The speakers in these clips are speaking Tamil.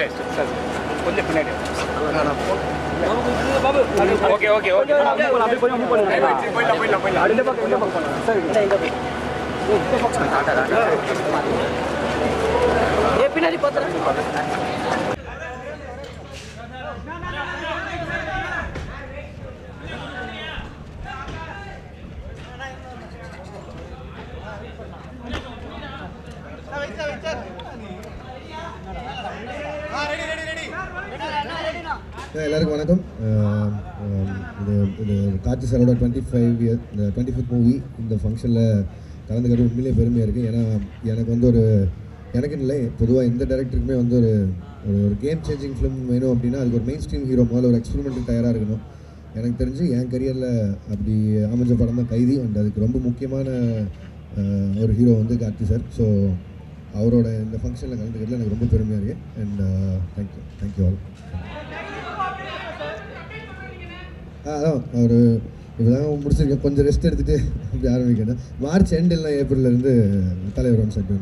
ஸ்டே ஸ்டே சார் கொஞ்சம் பின்னாடி ஓகே ஓகே ஓகே போயிடலாம் போயிடலாம் போயிடலாம் பின்னாடி பார்த்துறேன் எல்லாருக்கும் வணக்கம் இது இது கார்த்தி சாரோட டுவெண்ட்டி ஃபைவ் இயர் இந்த டுவெண்ட்டி ஃபிஃப்த் மூவி இந்த ஃபங்க்ஷனில் கலந்துக்கிறது உண்மையிலேயே பெருமையாக இருக்குது ஏன்னா எனக்கு வந்து ஒரு எனக்கு இல்லை பொதுவாக எந்த டேரக்டருக்குமே வந்து ஒரு ஒரு ஒரு கேம் சேஞ்சிங் ஃபிலிம் வேணும் அப்படின்னா அதுக்கு ஒரு மெயின் ஸ்ட்ரீம் ஹீரோ முதல்ல ஒரு எக்ஸ்பெரிமெண்ட்டுக்கு தயாராக இருக்கணும் எனக்கு தெரிஞ்சு என் கரியரில் அப்படி அமைஞ்ச படம் தான் கைதி அண்ட் அதுக்கு ரொம்ப முக்கியமான ஒரு ஹீரோ வந்து கார்த்தி சார் ஸோ அவரோட இந்த ஃபங்க்ஷனில் கலந்துக்கிறதுல எனக்கு ரொம்ப பெருமையாக இருக்குது and thank you thank you all ஆ அதான் ஒரு இப்போதான் முடிச்சிருக்கேன் கொஞ்சம் ரெஸ்ட் எடுத்துகிட்டு இப்படி ஆரம்பிக்கணும். மார்ச் எண்ட் இல்லை ஏப்ரல்லேருந்து தலைவர் ஒன்று செட்டு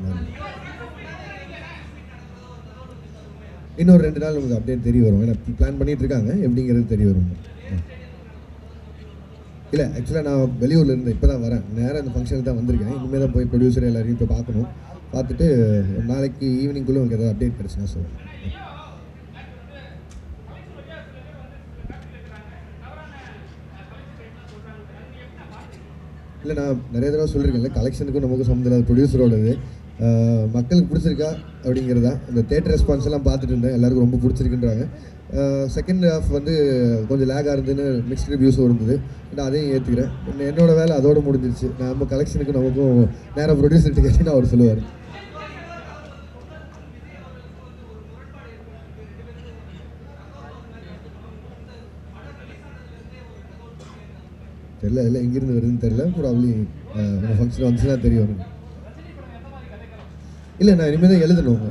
இன்னொரு ரெண்டு நாள் உங்களுக்கு அப்டேட் தெரிய வரும். ஏன்னா பிளான் பண்ணிட்டு இருக்காங்க. எப்படிங்கிறது தெரிய வரும். இல்லை ஆக்சுவலாக நான் வெளியூரில் இருந்து இப்போ தான் வரேன். நேராக இந்த ஃபங்க்ஷனுக்கு தான் வந்திருக்கேன். இனிமேல் தான் போய் ப்ரொடியூசர் எல்லாரையும் இப்போ பார்க்கணும். பார்த்துட்டு நாளைக்கு ஈவினிங்குள்ளே உங்களுக்கு ஏதாவது அப்டேட் கிடச்சுன்னா சொல்லுவேன் இல்லை நான் நிறைய தடவை சொல்லியிருக்கேன்ல கலெக்ஷனுக்கும் நமக்கு சம்மந்தம் இல்லாத ப்ரொடியூசரோடது மக்களுக்கு பிடிச்சிருக்கா அப்படிங்கிறதா? அந்த தேட்டர் ரெஸ்பான்ஸ் எல்லாம் பார்த்துட்டு இருந்தேன். எல்லாருக்கும் ரொம்ப பிடிச்சிருக்குன்றாங்க. செகண்ட் ஹாஃப் வந்து கொஞ்சம் லேக்காக இருந்துன்னு மிக்ஸ்ட் ரிவ்யூஸும் இருந்தது. நான் அதையும் ஏற்றுக்கிறேன் என்னோட வேலை அதோடு முடிஞ்சிருச்சு. நம்ம கலெக்ஷனுக்கு நமக்கும் நேராக ப்ரொடியூசர்கிட்ட கேட்டீங்கன்னா அவர் சொல்லுவார். தெரியல இல்லை எங்கேருந்து வருதுன்னு தெரியல. ப்ராப்ளி உங்கள் ஃபங்க்ஷன் வந்துச்சுன்னா தெரியும். இல்லை நான் இனிமேல் தான் எழுதணும்.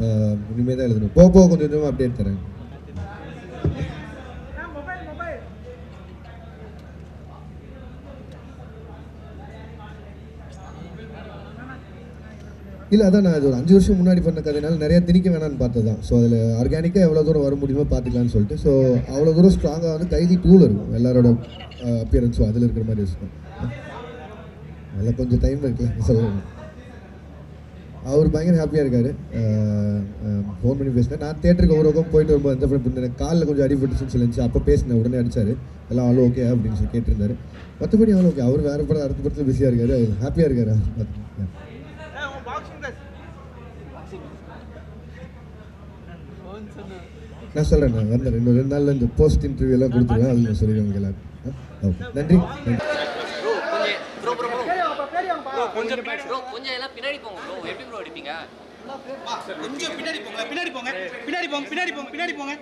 இனிமேல் தான் எழுதணும். போக போக கொஞ்சம் கொஞ்சமாக அப்டேட் தரேன். இல்லை அதான் நான் இது ஒரு அஞ்சு வருஷம் முன்னாடி பண்ண கதைனால நிறையா திணிக்க வேணாம்னு பார்த்தது தான் ஸோ அதில் ஆர்கானிக்காக எவ்வளோ தூரம் வர முடியுமோ பார்த்துக்கலாம்னு சொல்லிட்டு. ஸோ அவ்வளோ தூரம் ஸ்ட்ராங்காக வந்து கைதி டூல் இருக்கும். எல்லாரோட அப்பியரன்ஸும் அதில் இருக்கிற மாதிரி இருக்கும். அதில் கொஞ்சம் டைம் இருக்குல்ல சொல்லணும். அவர் பயங்கர ஹாப்பியாக இருக்கார். ஃபோன் பண்ணி பேசினேன். நான் தேட்டருக்கு ஒரு பக்கம் போயிட்டு வரும்போது எந்த ஃப்ரெண்ட் எனக்கு காலில் கொஞ்சம் அடிபட்டுச்சுன்னு சொல்லிச்சு. அப்போ பேசினேன் உடனே அடிச்சார். எல்லாம் அவ்வளோ ஓகே அப்படின்னு சொல்லி கேட்டிருந்தாரு. மற்றபடி அவ்வளோ ஓகே அவர் வேறு படம் அடுத்த படத்தில் பிஸியாக இருக்கார். ஹாப்பியாக இருக்கார் அவர் பார்த்து. நான் சொல்கிறேன் நான் வந்தேன் இன்னும் ரெண்டு நாளில் இந்த போஸ்ட் இன்டர்வியூ எல்லாம் கொடுத்துருவேன் அதில் உங்களுக்கு எல்லாரும். ஓகே நன்றி. கொஞ்சம் பின்னாடி ப்ரோ கொஞ்சம் எல்லாம் பின்னாடி போங்க ப்ரோ. எப்படி ப்ரோ அடிப்பீங்க? கொஞ்சம் பின்னாடி போங்க பின்னாடி போங்க பின்னாடி போங்க பின்னாடி போங்க பின்னாடி போங்க.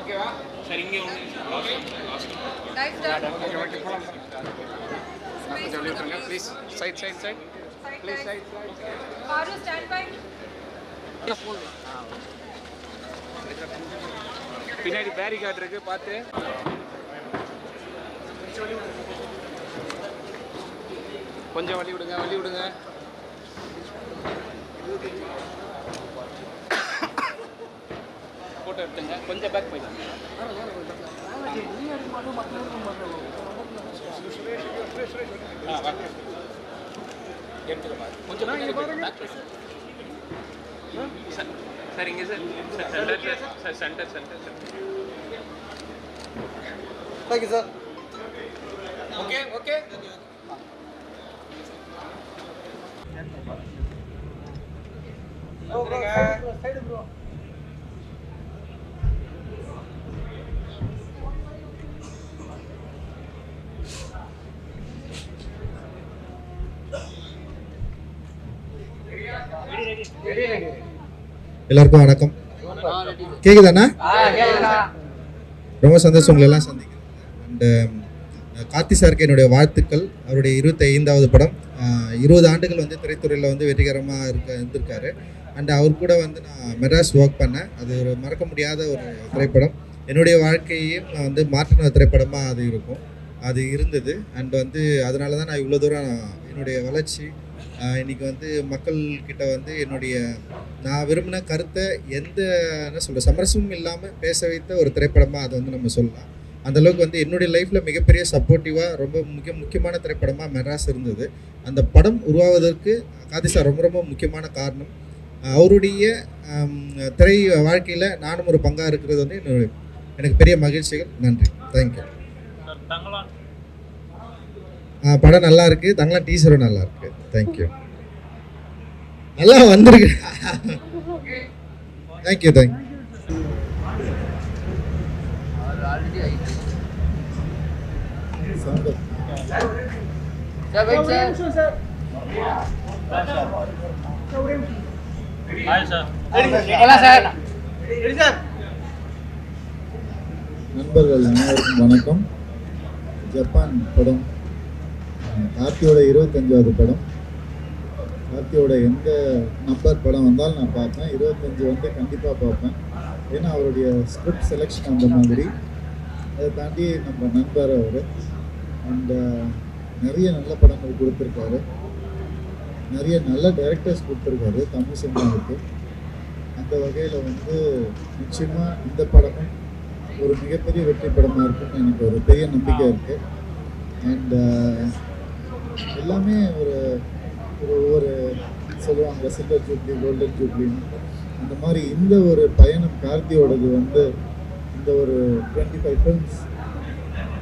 ஓகேவா? சரி இங்கே ஒன்று. ஓகே ஓகே போகலாம் Space கொஞ்சம் views. Please side side side please. Side. பின்னாடி பேரிகார்ட் இருக்கு பார்த்து கொஞ்சம் வழி விடுங்க வழி விடுங்க போட்டோ எடுத்துங்க கொஞ்சம் பேக் போயிடுங்க. Sir sir sir centre sir centre sir thank you sir okay okay எல்லாருக்கும் வணக்கம். கேக்குதாண்ணா? ரொம்ப சந்தோஷம் உங்களை எல்லாம் சந்திக்கிறேன் அண்டு கார்த்தி சாருக்கு என்னுடைய வாழ்த்துக்கள். அவருடைய இருபத்தி ஐந்தாவது படம் இருபது ஆண்டுகள் வந்து திரைத்துறையில் வந்து வெற்றிகரமாக இருக்க இருந்திருக்காரு. அண்ட் அவர் கூட வந்து நான் மெட்ராஸ் ஒர்க் பண்ணேன். அது ஒரு மறக்க முடியாத ஒரு திரைப்படம். என்னுடைய வாழ்க்கையையும் நான் வந்து மாற்றின திரைப்படமாக அது இருக்கும். அது இருந்தது. அண்ட் வந்து அதனால தான் நான் இவ்வளோ தூரம் என்னுடைய வளர்ச்சி இன்றைக்கி வந்து மக்கள்கிட்ட வந்து என்னுடைய நான் விரும்பின கருத்தை எந்த என்ன சொல்கிற சமரசமும் இல்லாமல் பேச வைத்த ஒரு திரைப்படமாக அதை வந்து நம்ம சொல்லலாம். அந்தளவுக்கு வந்து என்னுடைய லைஃப்பில் மிகப்பெரிய சப்போர்ட்டிவாக ரொம்ப முக்கிய முக்கியமான திரைப்படமாக மெட்ராஸ் இருந்தது. அந்த படம் உருவாவதற்கு காதி சார் ரொம்ப ரொம்ப முக்கியமான காரணம் அவருடைய திரை வாழ்க்கையில் நானும் ஒரு பங்காக இருக்கிறது வந்து என்னுடைய எனக்கு பெரிய மகிழ்ச்சிகள். நன்றி. தேங்க்யூ படம் நல்லா இருக்கு. தங்கலாம் டீசரும் நல்லா இருக்கு. தேங்க்யூ நல்லா வந்திருக்கு. Thank you thank you sir wait sir. போலாம் சார். Ready sir? நண்பர்கள் அனைவருக்கும் வணக்கம். ஜப்பான் படம் கார்த்தியோட இருபத்தஞ்சாவது படம். கார்த்தியோட எந்த நம்பர் படம் வந்தாலும் நான் பார்ப்பேன். இருபத்தஞ்சு வந்து கண்டிப்பாக பார்ப்பேன். ஏன்னா அவருடைய ஸ்கிரிப்ட் செலெக்ஷன் அந்த மாதிரி. அதை தாண்டி நம்ம நண்பர் அவர். அண்ட் நிறைய நல்ல படங்கள் கொடுத்துருக்காரு. நிறைய நல்ல டைரக்டர்ஸ் கொடுத்துருக்காரு தமிழ் சினிமாவுக்கு. அந்த வகையில் வந்து நிச்சயமாக இந்த படமும் ஒரு மிகப்பெரிய வெற்றி படமாக இருக்கும்னு எனக்கு ஒரு பெரிய நம்பிக்கை இருக்குது அண்ட் எல்லாமே ஒரு ஒரு ஒரு சொல்லுவாங்க சில்வர் ஜூப்ளி கோல்டன் ஜூப்ளின்னு அந்த மாதிரி இந்த ஒரு பயணம் கார்த்தியோடது வந்து இந்த ஒரு டுவெண்ட்டி ஃபைவ் ஃபிலிம்ஸ்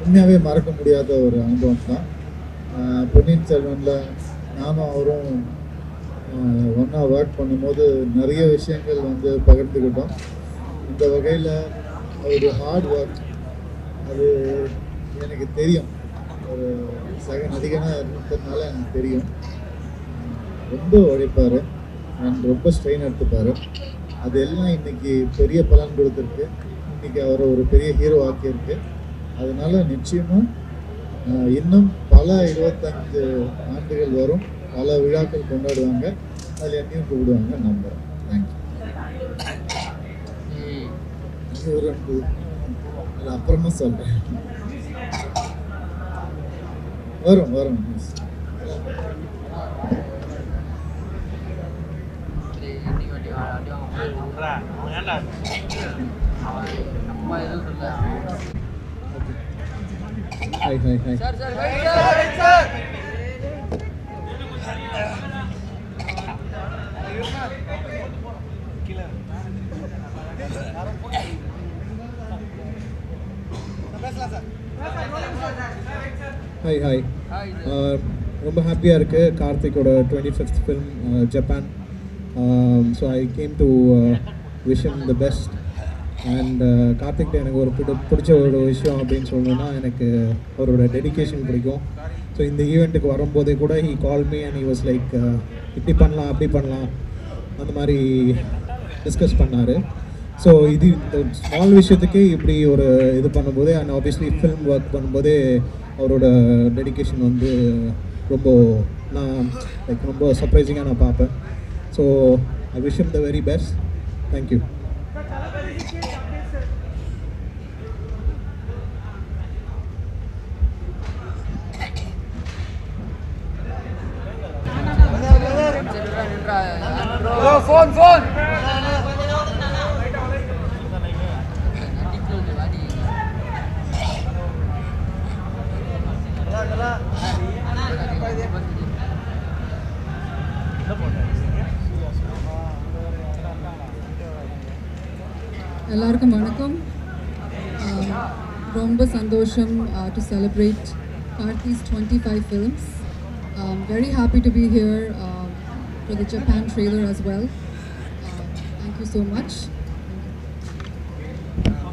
உண்மையாகவே மறக்க முடியாத ஒரு அனுபவம் தான். பொன்னியின் செல்வனில் நானும் அவரும் ஒன்றா ஒர்க் பண்ணும்போது நிறைய விஷயங்கள் வந்து பகிர்ந்துக்கிட்டோம் இந்த வகையில் அவருடைய ஹார்ட் ஒர்க் அது எனக்கு தெரியும். ஒரு சக நடிகனாக இருந்ததுனால எனக்கு தெரியும். ரொம்ப உழைப்பார். அண்ட் ரொம்ப ஸ்ட்ரெயின் எடுத்துப்பார். அது எல்லாம் இன்னைக்கு பெரிய பலன் கொடுத்துருக்கு. இன்னைக்கு அவரை ஒரு பெரிய ஹீரோ ஆக்கியிருக்கு. அதனால நிச்சயமாக இன்னும் பல இருபத்தஞ்சு ஆண்டுகள் வரும். பல விழாக்கள் கொண்டாடுவாங்க. அதில் என்னையும் கூப்பிடுவாங்க. நம்புகிறேன் ஒரு ரெண்டு அது அப்புறமா சொல்கிறேன் வரும் வரும். Hi hi hi hi hi hi ரொம்ப ஹாப்பியாக இருக்குது கார்த்திக்கோட twenty fifth film Japan so I came to wish him the best and கார்த்திக்கிட்ட எனக்கு ஒரு பிடி பிடிச்ச ஒரு விஷயம் அப்படின்னு சொல்லணும்னா எனக்கு அவரோட டெடிகேஷன் பிடிக்கும். ஸோ இந்த ஈவெண்ட்டுக்கு வரும்போதே கூட he call me and he was like இப்படி பண்ணலாம் அப்படி பண்ணலாம். அந்த மாதிரி டிஸ்கஸ் பண்ணார். ஸோ இது இந்த ஸ்மால் விஷயத்துக்கு இப்படி ஒரு இது பண்ணும்போது அண்ட் ஆப்வியஸ்லி ஃபிலிம் ஒர்க் பண்ணும்போதே அவரோட டெடிகேஷன் வந்து ரொம்ப நான் லைக் ரொம்ப சர்ப்ரைசிங்காக நான் பார்ப்பேன். So I wish the very best thank you phone phone எல்லாருக்கும் வணக்கம் ஆஹ் ரொம்ப சந்தோஷம் to celebrate Karthi's twenty five films very happy to be here for the Japan trailer as well thank you so much போயிருந்தாங்க